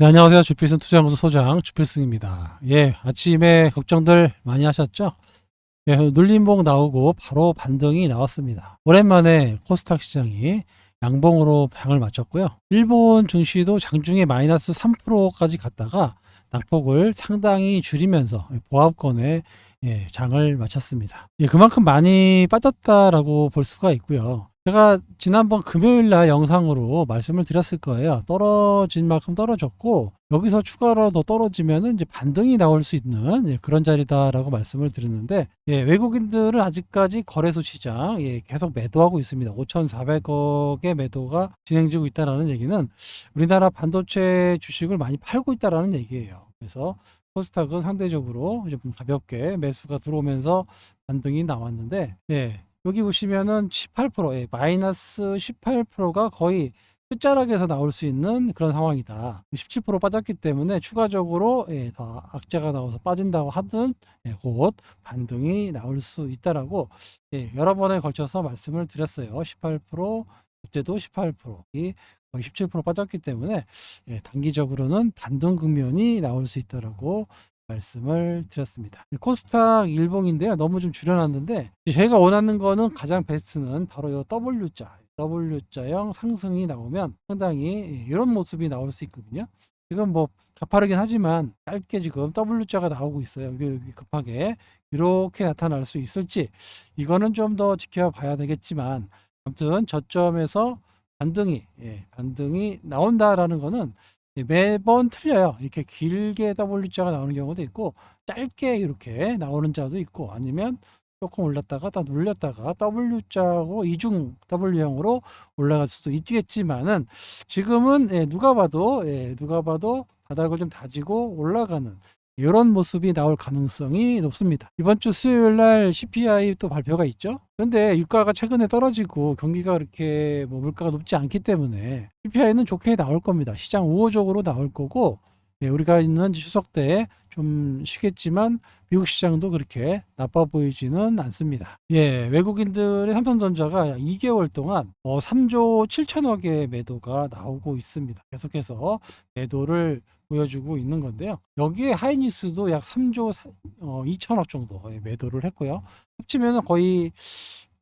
네, 안녕하세요. 주필승 투자연구소 소장 주필승입니다. 예, 아침에 걱정들 많이 하셨죠? 예, 눌림봉 나오고 바로 반등이 나왔습니다. 오랜만에 코스닥 시장이 양봉으로 방을 마쳤고요. 일본 증시도 장중에 마이너스 3%까지 갔다가 낙폭을 상당히 줄이면서 보합권에 예, 장을 마쳤습니다. 예, 그만큼 많이 빠졌다라고 볼 수가 있고요. 제가 지난번 금요일 날 영상으로 말씀을 드렸을 거예요. 떨어진 만큼 떨어졌고 여기서 추가로 더 떨어지면은 이제 반등이 나올 수 있는 예, 그런 자리다라고 말씀을 드렸는데 예, 외국인들은 아직까지 거래소 시장 예, 계속 매도하고 있습니다. 5,400억의 매도가 진행되고 있다라는 얘기는 우리나라 반도체 주식을 많이 팔고 있다라는 얘기예요. 그래서 코스닥은 상대적으로 좀 가볍게 매수가 들어오면서 반등이 나왔는데 예, 여기 보시면은 18% 예, 마이너스 18%가 거의 끝자락에서 나올 수 있는 그런 상황이다. 17% 빠졌기 때문에 추가적으로 예, 더 악재가 나와서 빠진다고 하든 예, 곧 반등이 나올 수 있다라고 예, 여러 번에 걸쳐서 말씀을 드렸어요. 18% 그때도 18%이 거의 17% 빠졌기 때문에 예, 단기적으로는 반등 국면이 나올 수 있다라고 말씀을 드렸습니다. 코스닥 일봉인데요. 너무 좀 줄여놨는데 저희가 원하는 거는 가장 베스트는 바로 이 W자, W자형 상승이 나오면 상당히 이런 모습이 나올 수 있거든요. 지금 뭐 가파르긴 하지만 짧게 지금 W자가 나오고 있어요. 여기, 급하게 이렇게 나타날 수 있을지 이거는 좀 더 지켜봐야 되겠지만 아무튼 저점에서 반등이 예, 반등이 나온다라는 거는 예, 매번 틀려요. 이렇게 길게 W자가 나오는 경우도 있고 짧게 이렇게 나오는 자도 있고 아니면 조금 올랐다가 다 눌렸다가 W자고 이중 W형으로 올라갈 수도 있겠지만은 지금은 예, 누가 봐도 예, 누가 봐도 바닥을 좀 다지고 올라가는 이런 모습이 나올 가능성이 높습니다. 이번 주 수요일 날 CPI 또 발표가 있죠. 그런데 유가가 최근에 떨어지고 경기가 그렇게 뭐 물가가 높지 않기 때문에 CPI는 좋게 나올 겁니다. 시장 우호적으로 나올 거고 예, 우리가 있는 추석 때 좀 쉬겠지만 미국 시장도 그렇게 나빠 보이지는 않습니다. 예, 외국인들의 삼성전자가 2개월 동안 어, 3조 7천억의 매도가 나오고 있습니다. 계속해서 매도를 보여주고 있는 건데요. 여기에 하이닉스도 약 3조 어, 2천억 정도의 매도를 했고요. 합치면 거의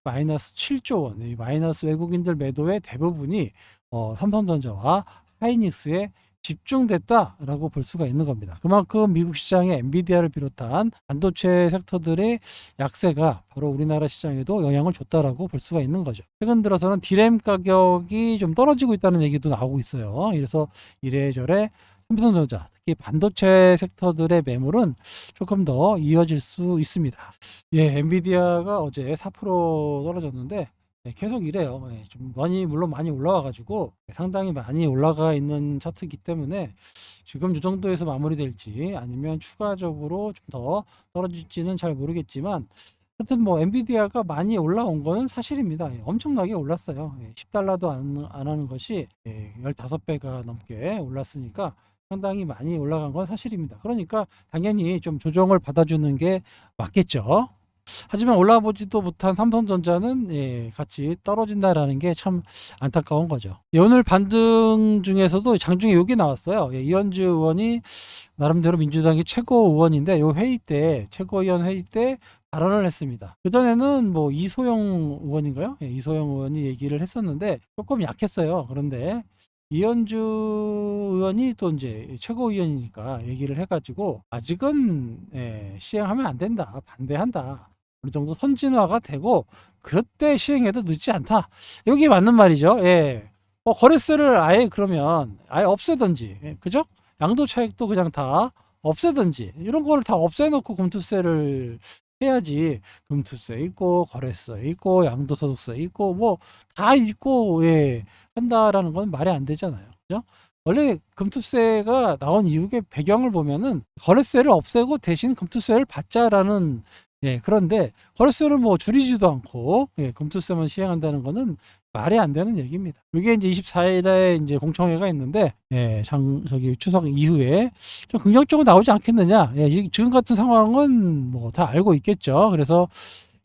마이너스 7조 원, 이 마이너스 외국인들 매도의 대부분이 어, 삼성전자와 하이닉스에 집중됐다라고 볼 수가 있는 겁니다. 그만큼 미국 시장의 엔비디아를 비롯한 반도체 섹터들의 약세가 바로 우리나라 시장에도 영향을 줬다라고 볼 수가 있는 거죠. 최근 들어서는 디램 가격이 좀 떨어지고 있다는 얘기도 나오고 있어요. 그래서 이래저래 삼성전자, 특히 반도체 섹터들의 매물은 조금 더 이어질 수 있습니다. 예, 엔비디아가 어제 4% 떨어졌는데 네, 계속 이래요. 예, 좀 많이 물론 많이 올라와가지고 상당히 많이 올라가 있는 차트이기 때문에 지금 이 정도에서 마무리될지 아니면 추가적으로 좀 더 떨어질지는 잘 모르겠지만 하여튼 뭐 엔비디아가 많이 올라온 거는 사실입니다. 예, 엄청나게 올랐어요. 예, 10달러도 안, 안 하는 것이 예, 15배가 넘게 올랐으니까 상당히 많이 올라간 건 사실입니다. 그러니까 당연히 좀 조정을 받아주는 게 맞겠죠. 하지만 올라보지도 못한 삼성전자는 예, 같이 떨어진다라는 게 참 안타까운 거죠. 예, 오늘 반등 중에서도 장중에 여기 나왔어요. 예, 이현주 의원이 나름대로 민주당의 최고 의원인데 요 회의 때 최고위원 회의 때 발언을 했습니다. 그전에는 뭐 이소영 의원인가요? 예, 이소영 의원이 얘기를 했었는데 조금 약했어요. 그런데 이현주 의원이 또 이제 최고위원이니까 얘기를 해가지고 아직은 예, 시행하면 안 된다 반대한다. 어느 정도 선진화가 되고 그때 시행해도 늦지 않다. 여기 맞는 말이죠. 예. 뭐 거래세를 아예 그러면 아예 없애든지 예, 그죠? 양도 차익도 그냥 다 없애든지 이런 거를 다 없애놓고 금투세를 해야지 금투세 있고 거래세 있고 양도소득세 있고 뭐 다 있고 예 한다라는 건 말이 안 되잖아요. 그죠? 원래 금투세가 나온 이유의 배경을 보면은 거래세를 없애고 대신 금투세를 받자라는 예 그런데 거래세를 뭐 줄이지도 않고 예 금투세만 시행한다는 거는 말이 안 되는 얘기입니다. 이게 이제 24일에 이제 공청회가 있는데 예, 장 저기 추석 이후에 좀 긍정적으로 나오지 않겠느냐. 예, 이- 지금 같은 상황은 뭐 다 알고 있겠죠. 그래서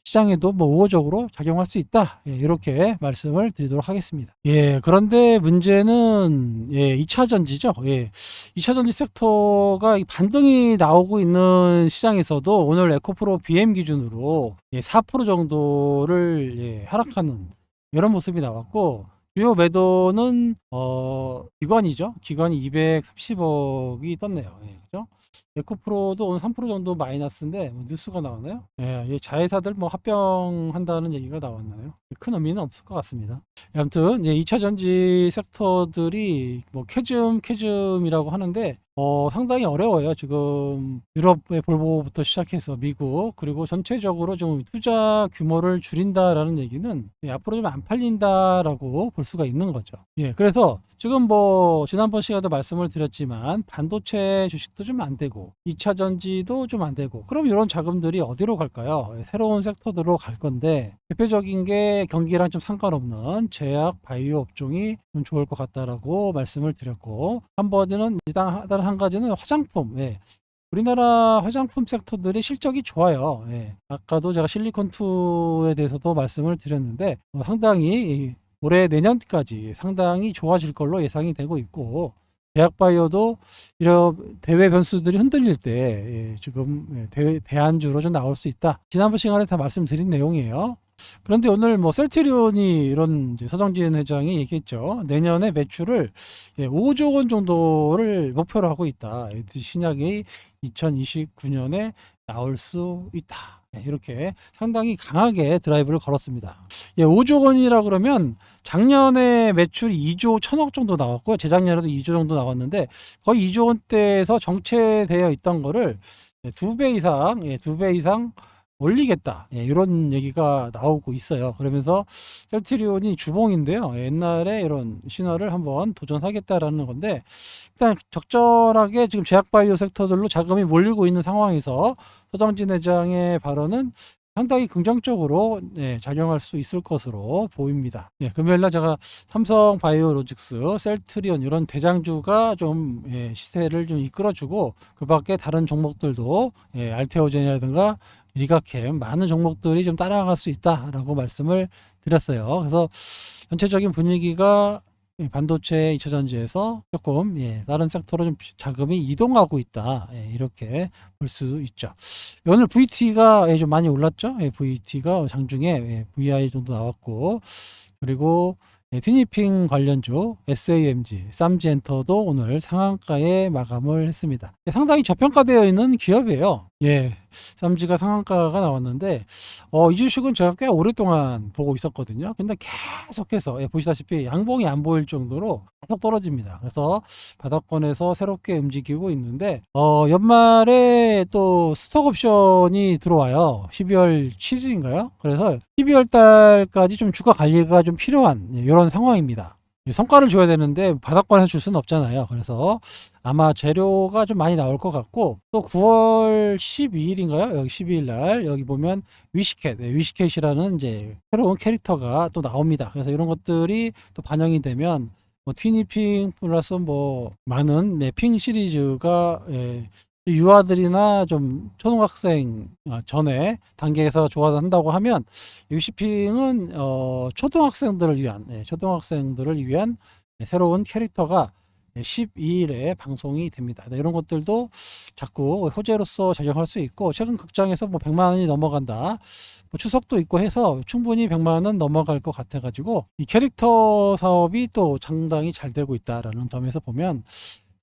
시장에도 뭐 우호적으로 작용할 수 있다. 예, 이렇게 말씀을 드리도록 하겠습니다. 예, 그런데 문제는 예, 2차 전지죠. 예, 2차 전지 섹터가 이 반등이 나오고 있는 시장에서도 오늘 에코프로 BM 기준으로 예, 4% 정도를 예, 하락하는 이런 모습이 나왔고 주요 매도는 어 기관이죠. 기관이 230억이 떴네요. 예, 그죠? 에코프로도 오늘 3% 정도 마이너스인데 뭐 뉴스가 나오나요? 예, 이 자회사들 뭐 합병한다는 얘기가 나왔나요? 큰 의미는 없을 것 같습니다. 예, 아무튼 예, 2차 전지 섹터들이 뭐 캐즘 캐즘이라고 하는데 어, 상당히 어려워요. 지금 유럽의 볼보부터 시작해서 미국 그리고 전체적으로 좀 투자 규모를 줄인다라는 얘기는 예, 앞으로 좀 안 팔린다라고 볼 수가 있는 거죠. 예, 그래서 지금 뭐 지난번 시간에도 말씀을 드렸지만 반도체 주식도 좀 안 되고 2차 전지도 좀 안 되고 그럼 이런 자금들이 어디로 갈까요? 예, 새로운 섹터들로 갈 건데 대표적인 게 경기랑 좀 상관없는 제약 바이오 업종이 좀 좋을 것 같다라고 말씀을 드렸고 한 번은 다른 한 가지는 화장품 예. 우리나라 화장품 섹터들이 실적이 좋아요. 예. 아까도 제가 실리콘2에 대해서도 말씀을 드렸는데 어, 상당히 이 올해 내년까지 상당히 좋아질 걸로 예상이 되고 있고 제약바이오도 이런 대외 변수들이 흔들릴 때 예, 지금 예, 대, 대안주로 좀 나올 수 있다. 지난번 시간에 다 말씀드린 내용이에요. 그런데 오늘 뭐 셀트리온이 이런 서정진 회장이 얘기했죠. 내년에 매출을 예, 5조 원 정도를 목표로 하고 있다. 이 신약이 2029년에 나올 수 있다. 예, 이렇게 상당히 강하게 드라이브를 걸었습니다. 예, 5조 원이라 그러면 작년에 매출이 2조 1천억 정도 나왔고 재작년에도 2조 정도 나왔는데 거의 2조 원대에서 정체되어 있던 거를 두 배 이상, 예, 두배 이상 올리겠다. 예, 이런 얘기가 나오고 있어요. 그러면서 셀트리온이 주봉인데요. 옛날에 이런 신화를 한번 도전하겠다라는 건데 일단 적절하게 지금 제약바이오 섹터들로 자금이 몰리고 있는 상황에서 서정진 회장의 발언은 상당히 긍정적으로 예, 작용할 수 있을 것으로 보입니다. 예, 금요일날 제가 삼성 바이오로직스, 셀트리온 이런 대장주가 좀 예, 시세를 좀 이끌어주고 그 밖에 다른 종목들도 예, 알테오젠이라든가 리가캠 많은 종목들이 좀 따라갈 수 있다라고 말씀을 드렸어요. 그래서 전체적인 분위기가 예, 반도체 2차 전지에서 조금 예, 다른 섹터로 좀 자금이 이동하고 있다 예, 이렇게 볼 수 있죠. 오늘 VT가 예, 좀 많이 올랐죠. 예, VT가 장중에 예, VI 정도 나왔고 그리고 예, 티니핑 관련주 SAMG, 쌈지엔터도 오늘 상한가에 마감을 했습니다. 예, 상당히 저평가되어 있는 기업이에요. 예, 쌈지가 상한가가 나왔는데 어, 이 주식은 제가 꽤 오랫동안 보고 있었거든요. 근데 계속해서 예, 보시다시피 양봉이 안 보일 정도로 계속 떨어집니다. 그래서 바닥권에서 새롭게 움직이고 있는데 어, 연말에 또 스톡 옵션이 들어와요. 12월 7일인가요? 그래서 12월 달까지 좀 주가 관리가 좀 필요한 예, 이런 상황입니다. 예, 성과를 줘야 되는데 바닥권에서 줄 수는 없잖아요. 그래서 아마 재료가 좀 많이 나올 것 같고 또 9월 12일인가요? 여기 12일 날 여기 보면 위시캣, 네, 위시캣이라는 이제 새로운 캐릭터가 또 나옵니다. 그래서 이런 것들이 또 반영이 되면 뭐 티니핑 플러스 뭐 많은 네, 핑 시리즈가 예, 유아들이나 좀 초등학생 아, 전에 단계에서 좋아한다고 하면 유시핑은 어, 초등학생들을 위한 예, 초등학생들을 위한 예, 새로운 캐릭터가 12일에 방송이 됩니다. 네, 이런 것들도 자꾸 호재로서 작용할 수 있고 최근 극장에서 뭐 100만 원이 넘어간다. 뭐 추석도 있고 해서 충분히 100만 원 넘어갈 것 같아 가지고 이 캐릭터 사업이 또 상당히 잘 되고 있다라는 점에서 보면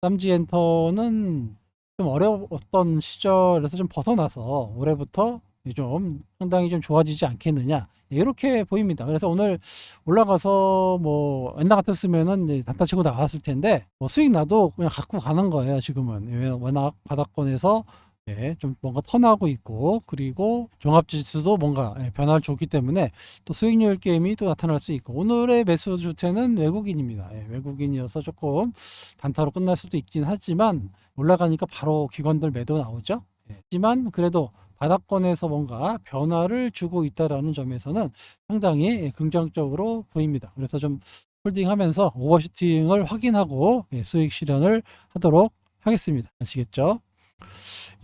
쌈지 엔터는 좀 어려웠던 시절에서 좀 벗어나서 올해부터 좀 상당히 좀 좋아지지 않겠느냐 이렇게 보입니다. 그래서 오늘 올라가서 뭐 옛날 같았으면은 단타 치고 나왔을 텐데 뭐 수익 나도 그냥 갖고 가는 거예요. 지금은 왜- 워낙 바닥권에서 예, 좀 뭔가 턴하고 있고 그리고 종합지수도 뭔가 예, 변화를 줬기 때문에 또 수익률 게임이 또 나타날 수 있고 오늘의 매수 주체는 외국인입니다. 예, 외국인이어서 조금 단타로 끝날 수도 있긴 하지만 올라가니까 바로 기관들 매도 나오죠. 예, 하지만 그래도 바닥권에서 뭔가 변화를 주고 있다라는 점에서는 상당히 긍정적으로 보입니다. 그래서 좀 홀딩하면서 오버슈팅을 확인하고 예, 수익 실현을 하도록 하겠습니다. 아시겠죠?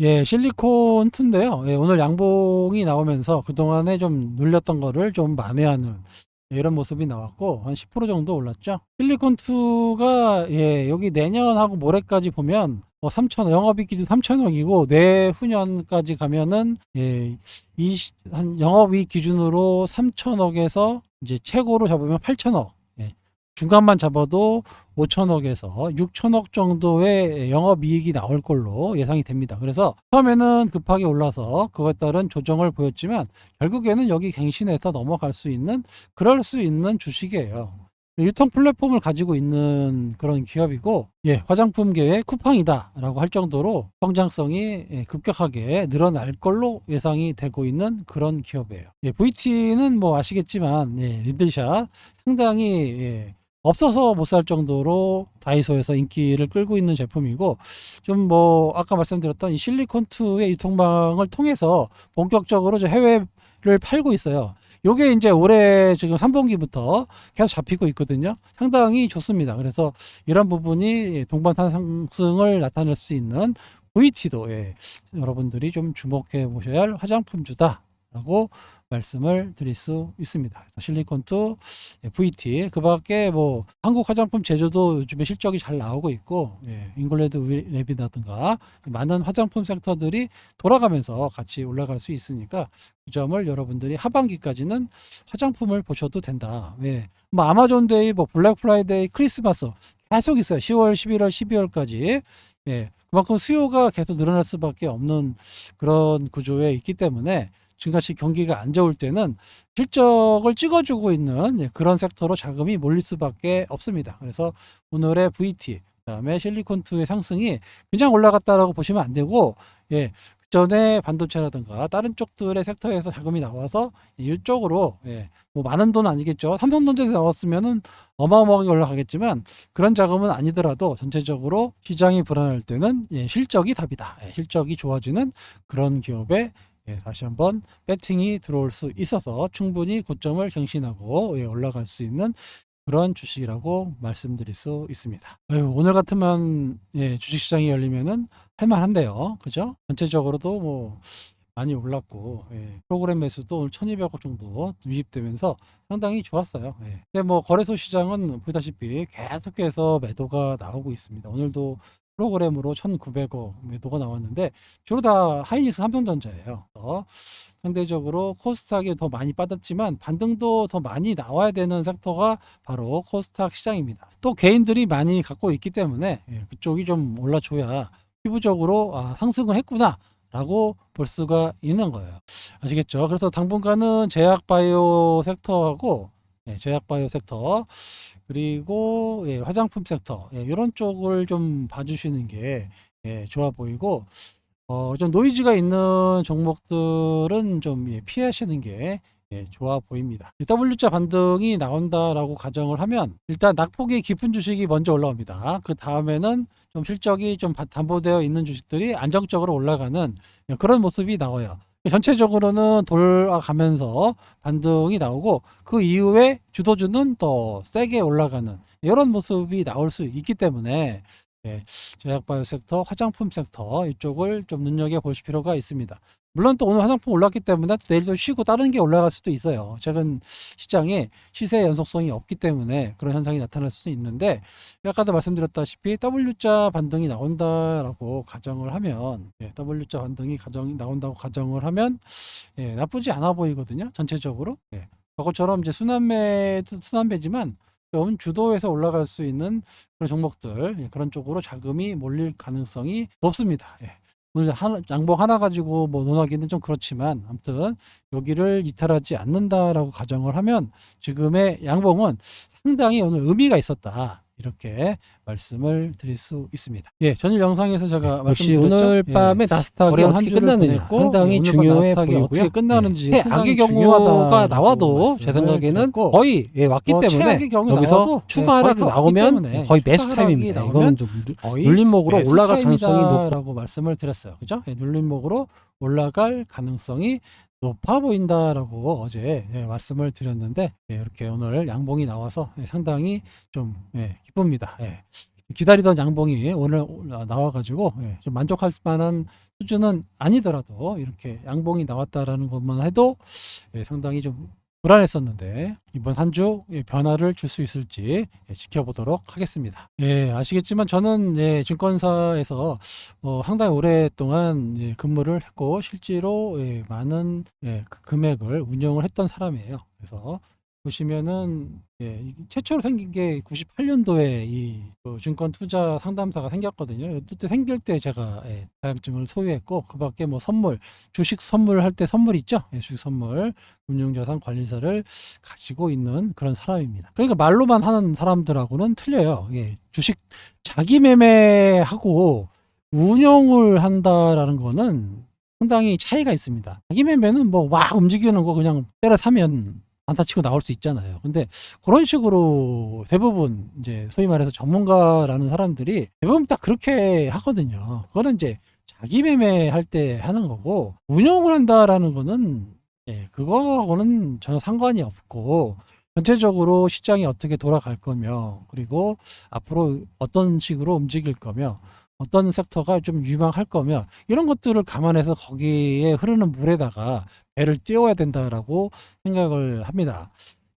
예, 실리콘 2인데요. 예, 오늘 양봉이 나오면서 그동안에 좀 눌렸던 거를 좀 만회하는 예, 이런 모습이 나왔고 한 10% 정도 올랐죠. 실리콘 2가 예, 여기 내년하고 모레까지 보면 뭐 3천억 영업이익 기준 3천억이고 내후년까지 가면은 예, 이, 시- 한 영업이익 기준으로 3천억에서 이제 최고로 잡으면 8천억. 예, 중간만 잡아도 5천억에서 6천억 정도의 영업이익이 나올 걸로 예상이 됩니다. 그래서 처음에는 급하게 올라서 그것에 따른 조정을 보였지만 결국에는 여기 갱신해서 넘어갈 수 있는 그럴 수 있는 주식이에요. 유통 플랫폼을 가지고 있는 그런 기업이고 예, 화장품계의 쿠팡이다라고 할 정도로 성장성이 예, 급격하게 늘어날 걸로 예상이 되고 있는 그런 기업이에요. 예, VT는 뭐 아시겠지만 예, 리들샷 상당히 예, 없어서 못 살 정도로 다이소에서 인기를 끌고 있는 제품이고 좀 뭐 아까 말씀드렸던 이 실리콘2의 유통망을 통해서 본격적으로 해외를 팔고 있어요. 요게 이제 올해 지금 3분기부터 계속 잡히고 있거든요. 상당히 좋습니다. 그래서 이런 부분이 동반 상승을 나타낼 수 있는 VT도 예, 여러분들이 좀 주목해 보셔야 할 화장품주다라고 말씀을 드릴 수 있습니다. 그래서 실리콘2 예, VT 그 밖에 뭐 한국 화장품 제조도 요즘에 실적이 잘 나오고 있고 예, 잉글랜드 랩이라든가 많은 화장품 섹터들이 돌아가면서 같이 올라갈 수 있으니까 그 점을 여러분들이 하반기까지는 화장품을 보셔도 된다. 예. 뭐 아마존데이, 뭐 블랙 프라이데이, 크리스마스 계속 있어요. 10월, 11월, 12월까지. 예. 그만큼 수요가 계속 늘어날 수밖에 없는 그런 구조에 있기 때문에 지금같이 경기가 안 좋을 때는 실적을 찍어주고 있는 예, 그런 섹터로 자금이 몰릴 수밖에 없습니다. 그래서 오늘의 VT, 그다음에 실리콘2의 상승이 그냥 올라갔다라고 보시면 안 되고, 예, 전에 반도체라든가 다른 쪽들의 섹터에서 자금이 나와서 이쪽으로 예, 뭐 많은 돈 아니겠죠. 삼성전자에서 나왔으면은 어마어마하게 올라가겠지만 그런 자금은 아니더라도 전체적으로 시장이 불안할 때는 예, 실적이 답이다. 예, 실적이 좋아지는 그런 기업에 예, 다시 한번 배팅이 들어올 수 있어서 충분히 고점을 갱신하고 예, 올라갈 수 있는 그런 주식이라고 말씀드릴 수 있습니다. 아유, 오늘 같으면 예, 주식시장이 열리면은 할만한데요. 그죠? 전체적으로도 뭐 많이 올랐고 예, 프로그램 매수도 오늘 1200억 정도 유입되면서 상당히 좋았어요. 예. 근데 뭐 거래소 시장은 보다시피 계속해서 매도가 나오고 있습니다. 오늘도 프로그램으로 1900억 매도가 나왔는데 주로 다 하이닉스 삼성전자예요. 상대적으로 코스닥이 더 많이 빠졌지만 반등도 더 많이 나와야 되는 섹터가 바로 코스닥 시장입니다. 또 개인들이 많이 갖고 있기 때문에 예, 그쪽이 좀 올라줘야 피부적으로 아, 상승을 했구나. 라고 볼 수가 있는 거예요. 아시겠죠? 그래서 당분간은 제약바이오 섹터하고 예, 제약바이오 섹터 그리고 예, 화장품 섹터 예, 이런 쪽을 좀 봐주시는 게 예, 좋아 보이고 어, 좀 노이즈가 있는 종목들은 좀 예, 피하시는 게 예, 좋아 보입니다. W자 반등이 나온다라고 가정을 하면 일단 낙폭이 깊은 주식이 먼저 올라옵니다. 그 다음에는 좀 실적이 좀 바- 담보되어 있는 주식들이 안정적으로 올라가는 예, 그런 모습이 나와요. 전체적으로는 돌아가면서 반등이 나오고 그 이후에 주도주는 더 세게 올라가는 이런 모습이 나올 수 있기 때문에 예, 제약바이오 섹터, 화장품 섹터 이쪽을 좀 눈여겨 보실 필요가 있습니다. 물론 또 오늘 화장품 올랐기 때문에 또 내일도 쉬고 다른 게 올라갈 수도 있어요. 최근 시장에 시세 연속성이 없기 때문에 그런 현상이 나타날 수도 있는데 아까도 말씀드렸다시피 W자 반등이 나온다라고 가정을 하면 예, W자 반등이 가정이 나온다고 가정을 하면 예, 나쁘지 않아 보이거든요. 전체적으로. 예. 그것처럼 이제 순환매 순환매지만 좀 주도해서 올라갈 수 있는 그런 종목들 예, 그런 쪽으로 자금이 몰릴 가능성이 높습니다. 예. 오늘 하나, 양봉 하나 가지고 뭐 논하기는 좀 그렇지만 아무튼 여기를 이탈하지 않는다라고 가정을 하면 지금의 양봉은 상당히 오늘 의미가 있었다. 이렇게 말씀을 드릴 수 있습니다. 예, 전일 영상에서 제가 역시 말씀드렸죠. 오늘 예. 밤에 나스닥이 어려운 한 어떻게 주를 끝나느냐 상당히 중요해 나스닥이 보이고요. 어떻게 끝나는지 예, 최악의 경우가 나와도 제 생각에는 거의 예, 왔기 뭐 때문에 여기서 추가 예, 하락 거의 나오면 거의 매수 하락이 타임입니다. 이거는 좀 눌림목으로 올라갈 가능성이 타임이다라고 말씀을 드렸어요. 그죠? 예, 눌림목으로 올라갈 가능성이 높아 보인다라고 어제 예, 말씀을 드렸는데 예, 이렇게 오늘 양봉이 나와서 예, 상당히 좀 예, 기쁩니다. 예. 기다리던 양봉이 오늘 나와가지고 예, 좀 만족할 만한 수준은 아니더라도 이렇게 양봉이 나왔다라는 것만 해도 예, 상당히 좀 불안했었는데 이번 한 주 변화를 줄 수 있을지 예, 지켜보도록 하겠습니다. 예, 아시겠지만 저는 예, 증권사에서 어, 상당히 오랫동안 예, 근무를 했고 실제로 예, 많은 예, 그 금액을 운영을 했던 사람이에요. 그래서 보시면은 예, 이 최초로 생긴 게 98년도에 이그 증권 투자 상담사가 생겼거든요. 그때 생길 때 제가 예, 자격증을 소유했고 그 밖에 뭐 선물, 주식 선물할 때 선물 있죠? 예, 주식 선물, 금융자산 관리사를 가지고 있는 그런 사람입니다. 그러니까 말로만 하는 사람들하고는 틀려요. 예, 주식 자기 매매하고 운영을 한다라는 거는 상당히 차이가 있습니다. 자기 매매는 뭐막 움직이는 거 그냥 때려 사면 안타 치고 나올 수 있잖아요. 근데 그런 식으로 대부분 이제 소위 말해서 전문가라는 사람들이 대부분 딱 그렇게 하거든요. 그거는 이제 자기 매매할 때 하는 거고 운영을 한다라는 거는 예, 그거하고는 전혀 상관이 없고 전체적으로 시장이 어떻게 돌아갈 거며 그리고 앞으로 어떤 식으로 움직일 거며 어떤 섹터가 좀 유망할 거며 이런 것들을 감안해서 거기에 흐르는 물에다가 배를 띄워야 된다라고 생각을 합니다.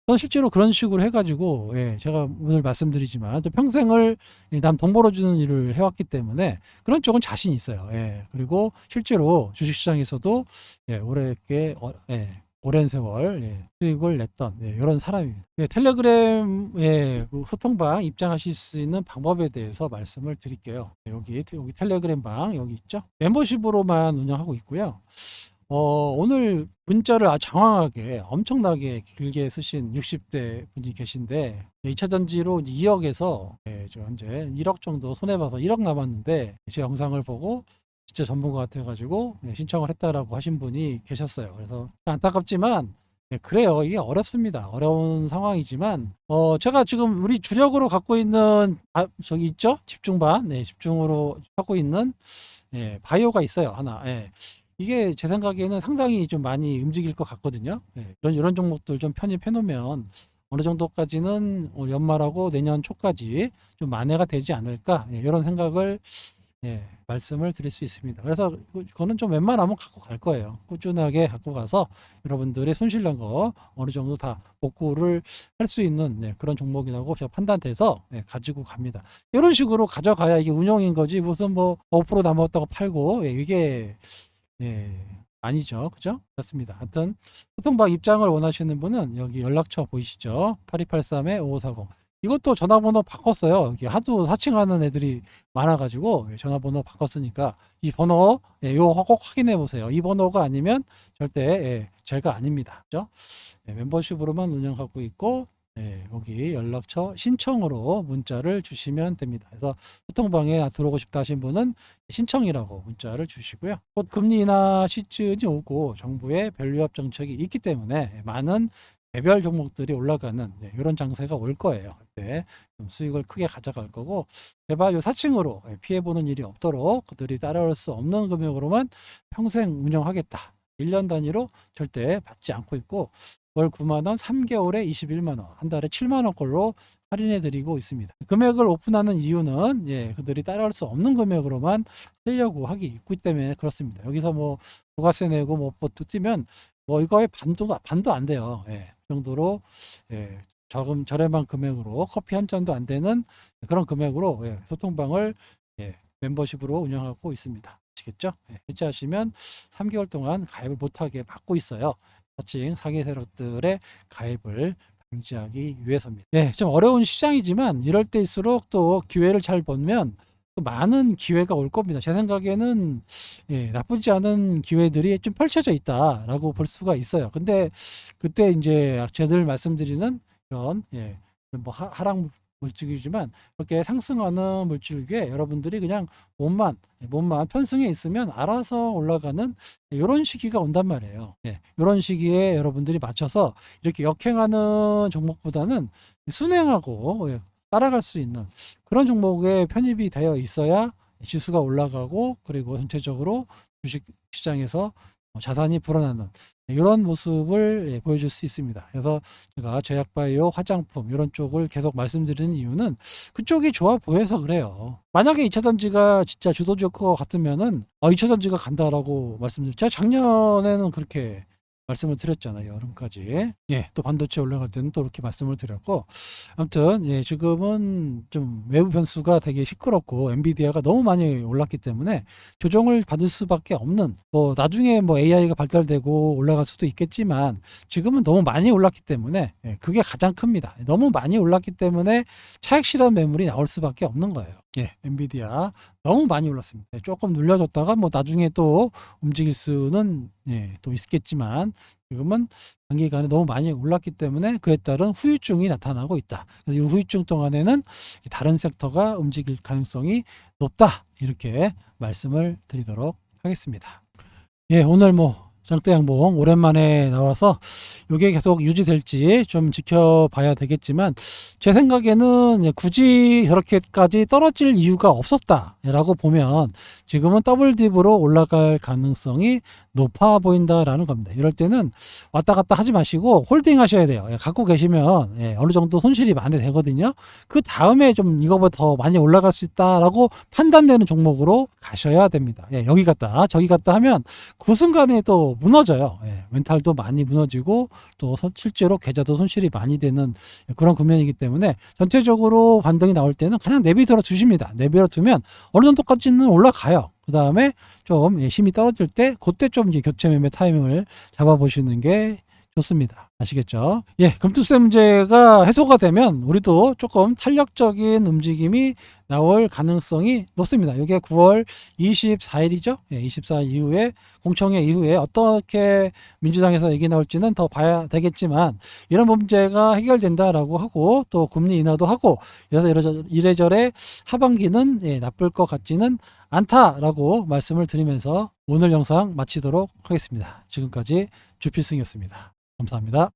저는 실제로 그런 식으로 해가지고 예, 제가 오늘 말씀드리지만 또 평생을 이남돈 벌어주는 일을 해왔기 때문에 그런 쪽은 자신 있어요. 예, 그리고 실제로 주식시장에서도 예, 오래게 어, 예, 오랜 세월 예, 수익을 냈던 예, 이런 사람입니다. 예, 텔레그램의 그 소통방 입장하실 수 있는 방법에 대해서 말씀을 드릴게요. 예, 여기 여기 텔레그램 방 여기 있죠. 멤버십으로만 운영하고 있고요. 어, 오늘 문자를 아주 장황하게 엄청나게 길게 쓰신 60대 분이 계신데 2차 전지로 2억에서 예, 저 현재 1억 정도 손해봐서 1억 남았는데 제 영상을 보고 진짜 전문가 같아가지고 예, 신청을 했다라고 하신 분이 계셨어요. 그래서 안타깝지만 예, 그래요. 이게 어렵습니다. 어려운 상황이지만 어 제가 지금 우리 주력으로 갖고 있는 아, 저기 있죠? 집중반, 네, 집중으로 갖고 있는 예, 바이오가 있어요. 하나. 예. 이게 제 생각에는 상당히 좀 많이 움직일 것 같거든요. 예, 이런 이런 종목들 좀 편입해 놓으면 어느 정도까지는 어, 연말하고 내년 초까지 좀 만회가 되지 않을까 예, 이런 생각을 예, 말씀을 드릴 수 있습니다. 그래서 그- 그거는 좀 웬만하면 갖고 갈 거예요. 꾸준하게 갖고 가서 여러분들의 손실난 거 어느 정도 다 복구를 할 수 있는 예, 그런 종목이라고 제가 판단돼서 예, 가지고 갑니다. 이런 식으로 가져가야 이게 운용인 거지 무슨 뭐 5% 남았다고 팔고 예, 이게 예, 아니죠. 그죠? 그렇습니다. 하여튼 소통방 입장을 원하시는 분은 여기 연락처 보이시죠? 8283-5540 이것도 전화번호 바꿨어요. 이게 하도 사칭하는 애들이 많아가지고 예, 전화번호 바꿨으니까 이 번호 예, 요거 꼭 확인해 보세요. 이 번호가 아니면 절대 예, 제가 아닙니다. 그죠? 예, 멤버십으로만 운영하고 있고 예, 여기 연락처 신청으로 문자를 주시면 됩니다. 그래서 소통방에 들어오고 싶다 하신 분은 신청이라고 문자를 주시고요. 곧 금리 인하 시즌이 오고 정부의 밸류업 정책이 있기 때문에 많은 개별 종목들이 올라가는 네, 이런 장세가 올 거예요. 그때 좀 수익을 크게 가져갈 거고 제발 요 사칭으로 예, 피해 보는 일이 없도록 그들이 따라올 수 없는 금액으로만 평생 운영하겠다. 1년 단위로 절대 받지 않고 있고 월 9만 원, 3개월에 21만 원, 한 달에 7만 원꼴로 할인해 드리고 있습니다. 금액을 오픈하는 이유는 예, 그들이 따라올 수 없는 금액으로만 하려고 하기 있기 때문에 그렇습니다. 여기서 뭐 부가세 내고 뭐또 뛰면 뭐 이거의 반도 반도 안 돼요. 예, 그 정도로 예, 저금 저렴한 금액으로 커피 한 잔도 안 되는 그런 금액으로 예, 소통방을 예, 멤버십으로 운영하고 있습니다. 아시겠죠? 예, 해지하시면 3개월 동안 가입을 못하게 막고 있어요. 사칭 사기 세력들의 가입을 방지하기 위해서입니다. 네, 좀 어려운 시장이지만 이럴 때일수록 또 기회를 잘 보면 또 많은 기회가 올 겁니다. 제 생각에는 예, 나쁘지 않은 기회들이 좀 펼쳐져 있다라고 볼 수가 있어요. 근데 그때 이제 제들 말씀드리는 이런 예, 뭐 하, 하락 물질이지만 이렇게 상승하는 물질에 여러분들이 그냥 몸만 예, 몸만 편승해 있으면 알아서 올라가는 이런 시기가 온단 말이에요. 예, 이런 시기에 여러분들이 맞춰서 이렇게 역행하는 종목보다는 순행하고 예, 따라갈 수 있는 그런 종목에 편입이 되어 있어야 지수가 올라가고 그리고 전체적으로 주식 시장에서 자산이 불어나는 이런 모습을 예, 보여줄 수 있습니다. 그래서 제가 제약바이오 화장품 이런 쪽을 계속 말씀드리는 이유는 그쪽이 좋아 보여서 그래요. 만약에 2차 전지가 진짜 주도적 것 같으면은 어, 2차 전지가 간다라고 말씀드렸죠. 제가 작년에는 그렇게 말씀을 드렸잖아요. 여름까지. 예, 또 반도체 올라갈 때는 또 이렇게 말씀을 드렸고 아무튼 예, 지금은 좀 외부 변수가 되게 시끄럽고 엔비디아가 너무 많이 올랐기 때문에 조정을 받을 수밖에 없는 뭐 나중에 뭐 AI가 발달되고 올라갈 수도 있겠지만 지금은 너무 많이 올랐기 때문에 예, 그게 가장 큽니다. 너무 많이 올랐기 때문에 차익 실현 매물이 나올 수밖에 없는 거예요. 예, 엔비디아 너무 많이 올랐습니다. 예, 조금 눌려줬다가 뭐 나중에 또 움직일 수는 예, 또 있겠지만 지금은 단기간에 너무 많이 올랐기 때문에 그에 따른 후유증이 나타나고 있다. 그래서 이 후유증 동안에는 다른 섹터가 움직일 가능성이 높다. 이렇게 말씀을 드리도록 하겠습니다. 예, 오늘 뭐 장대 양봉 오랜만에 나와서 이게 계속 유지될지 좀 지켜봐야 되겠지만 제 생각에는 예, 굳이 저렇게까지 떨어질 이유가 없었다라고 보면 지금은 더블 딥으로 올라갈 가능성이 높아 보인다라는 겁니다. 이럴 때는 왔다 갔다 하지 마시고 홀딩 하셔야 돼요. 예, 갖고 계시면 예, 어느 정도 손실이 많이 되거든요. 그 다음에 좀 이거보다 더 많이 올라갈 수 있다라고 판단되는 종목으로 가셔야 됩니다. 예, 여기 갔다 저기 갔다 하면 그 순간에 또 무너져요. 예, 멘탈도 많이 무너지고 또 선- 실제로 계좌도 손실이 많이 되는 그런 국면이기 때문에 전체적으로 반등이 나올 때는 그냥 내비둬 주십니다. 내비둬 두면 어느 정도까지는 올라가요. 그 다음에 좀 예, 힘이 떨어질 때 그때 좀 이제 교체 매매 타이밍을 잡아보시는 게 좋습니다. 아시겠죠? 예, 금투세 문제가 해소가 되면 우리도 조금 탄력적인 움직임이 나올 가능성이 높습니다. 이게 9월 24일이죠. 예, 24일 이후에 공청회 이후에 어떻게 민주당에서 얘기 나올지는 더 봐야 되겠지만 이런 문제가 해결된다라고 하고 또 금리 인하도 하고 그래서 이래저- 이래저래 하반기는 예, 나쁠 것 같지는 않다라고 말씀을 드리면서 오늘 영상 마치도록 하겠습니다. 지금까지 주필승이었습니다. 감사합니다.